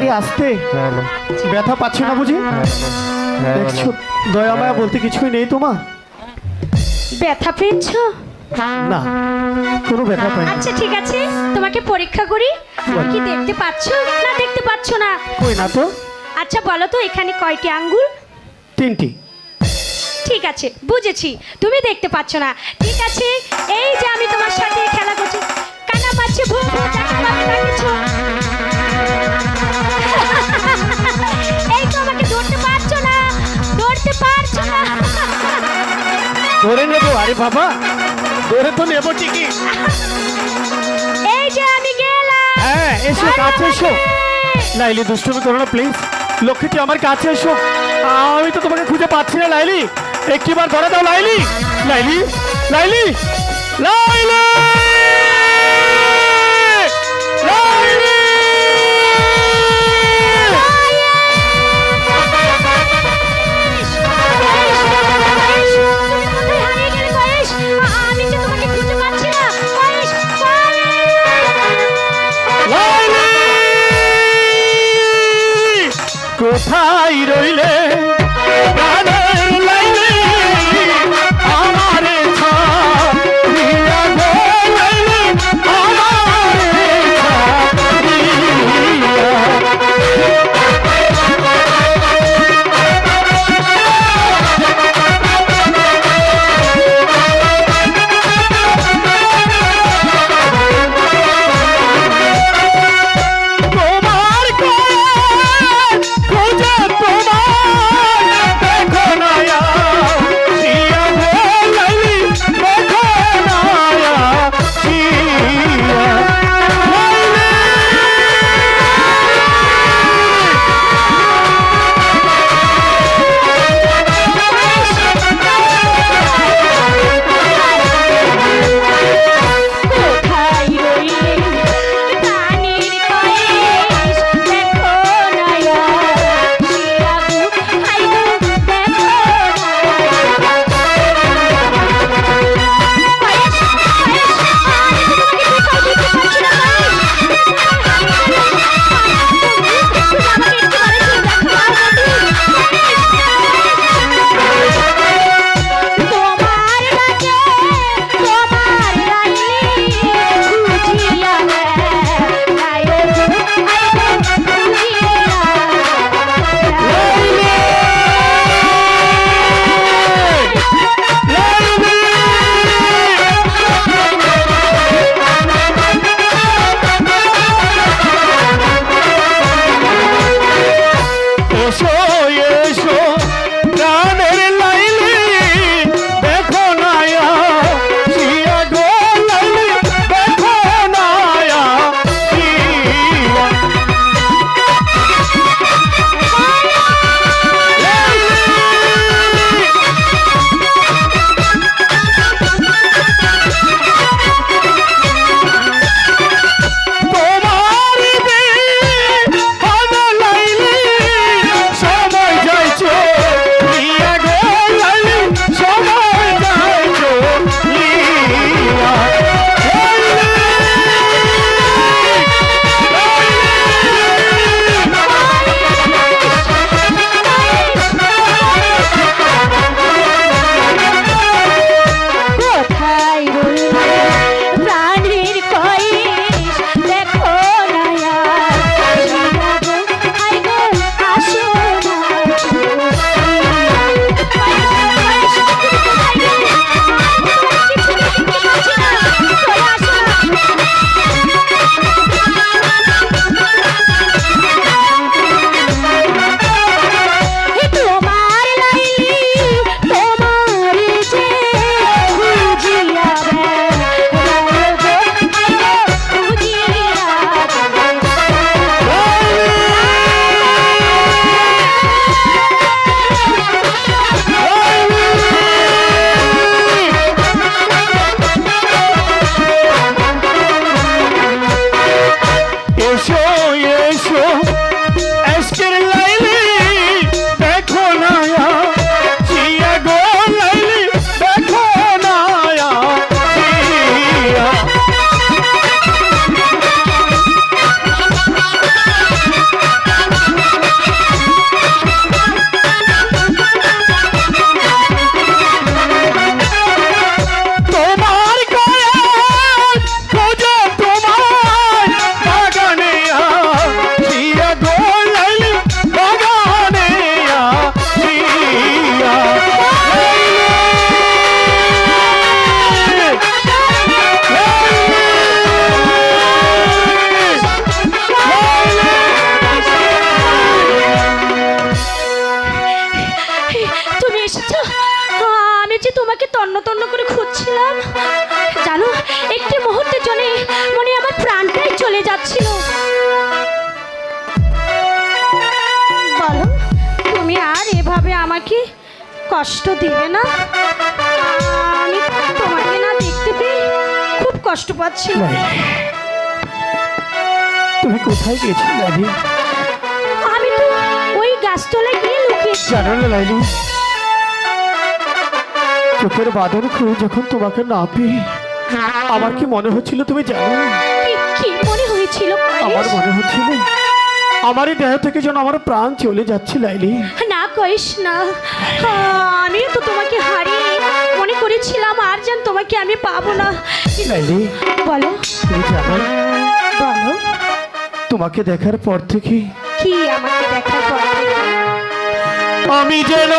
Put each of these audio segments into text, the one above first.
আরে আসতে? ব্যথা পাচ্ছি না বুঝি? হ্যাঁ দেখছ দয়া মায়া বলতে কিছুই নেই তোমার? ব্যথা পেয়েছ? না কোনো ব্যথা পাই আচ্ছা ঠিক আছে তোমাকে পরীক্ষা করি। তুমি কি দেখতে পাচ্ছো? না দেখতে পাচ্ছ না। কই না তো? আচ্ছা বলো তো এখানে কয়টি আঙ্গুল? তিনটি। ঠিক আছে বুঝেছি। তুমি দেখতে পাচ্ছ না। ঠিক আছে এই যে আমি তোমার সাথে খেলা করছি। কানা মাছে ভুল ভুল যাকে পাবে ধরে নেব আরে বাবা ধরে তো নেব ঠিকই। এই যে আমি গেলাম। হ্যাঁ এসো কাছে এসো। লাইলি দুষ্টুমি করো না প্লিজ লক্ষ্মীটি আমার কাছে এসো। আমি তো তোমাকে খুঁজে পাচ্ছি না লাইলি। একটিবার ধরে দাও লাইলি লাইলি। লাইলি লাইলি লাইলি। কোথায় রইলে? আমি যে তোমাকে তন্ন তন্ন করে খুঁজছিলাম জানো একটি মুহূর্তের জন্য মনে আমার প্রাণটাই চলে যাচ্ছিল। বলো তুমি আর এভাবে আমাকে কষ্ট দিবে না? আমি তোমাকে না দেখতে পেয়ে খুব কষ্ট পাচ্ছি। তুমি কোথায় গেছিলে আমি তো ওই গাছতলায় গিয়ে লুকিয়েছি জানো না চোখের বাদন খুঁজে যখন তোমাকে না পেয়ে আমার কি মনে হচ্ছিল তুমি জানো? কি মনে হয়েছিল আমার মনে হচ্ছিল আমারই দেহ থেকে যেন আমার প্রাণ চলে যাচ্ছে লাইলি। না কয়েস না। আমি তো তোমাকে হারিয়ে মনে করেছিলাম আর যেন তোমাকে আমি পাবো না। লাইলি বলো। তুমি জানো? বলো। তোমাকে দেখার পর থেকে কি আমাকে দেখার পর থেকে? আমি যেন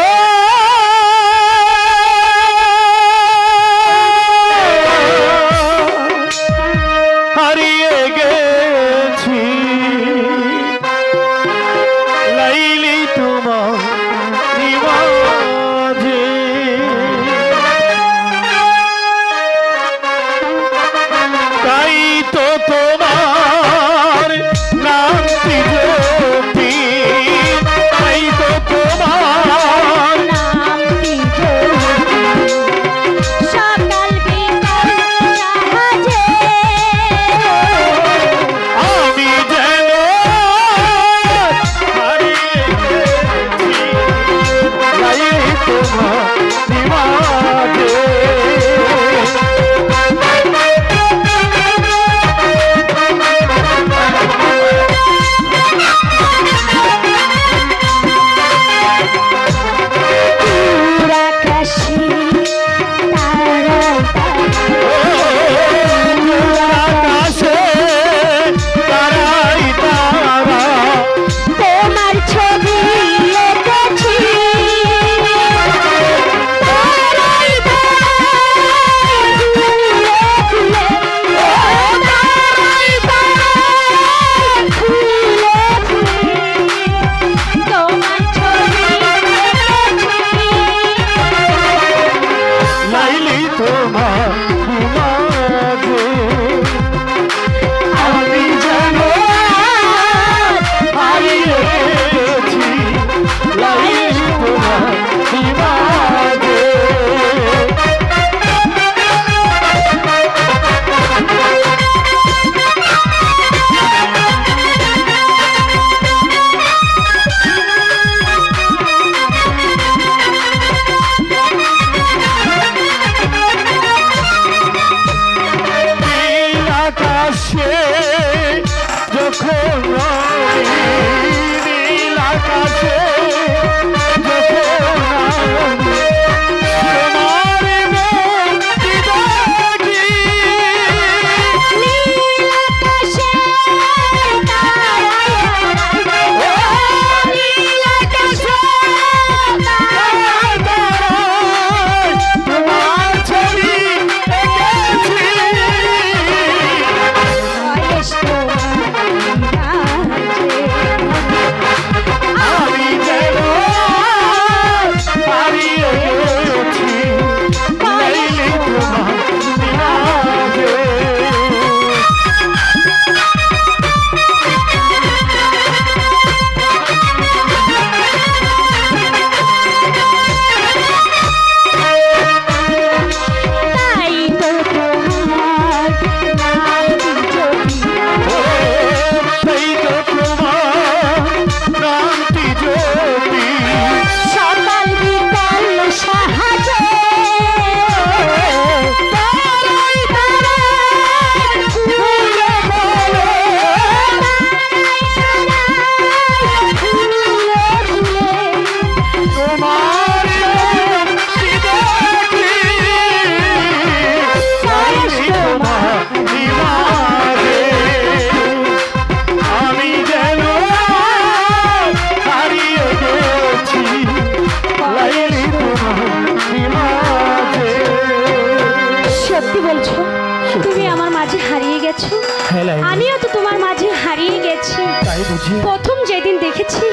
দেখেছি?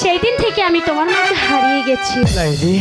সেই দিন থেকে আমি তোমার মধ্যে হারিয়ে গেছি। লাইলি।